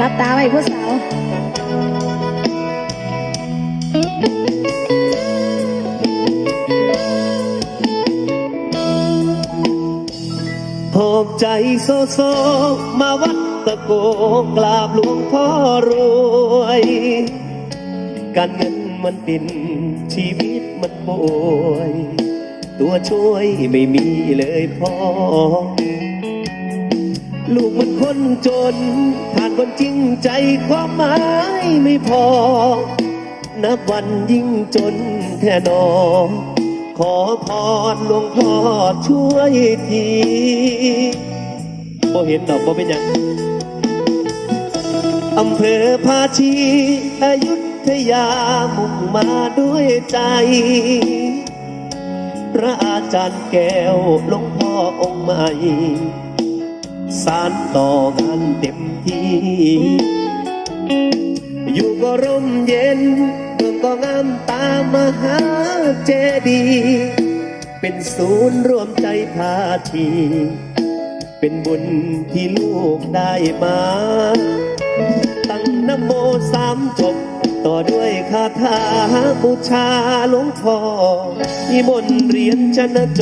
รับตาไว้ผู้สาวหอบใจโซโซมาวัดตะโกกราบหลวงพ่อรวย การเงินมันปินชีวิตมันป่วย ตัวช่วยไม่มีเลยพ่อ คนจนผ่านคนจริงใจความหมายไม่พอ นับวันยิ่งจนแท่นอ ขอพรหลวงพ่อช่วยทีบ่เห็นดอกบ่เป็นยังอำเภอภาชีอายุธยามุ่งมาด้วยใจ พระอาจารย์แก้วหลวงพ่อองค์ใหม่ สารต่องานเต็มที่ อยู่ก็ร่มเย็นเมืองก็งามตามมหาเจดีย์เป็นศูนย์รวมใจพาที เป็นบุญที่ลูกได้มา ตั้งนโมสามจบต่อด้วยคาถาบูชาหลวงพ่อมีมนเรียนชนะจ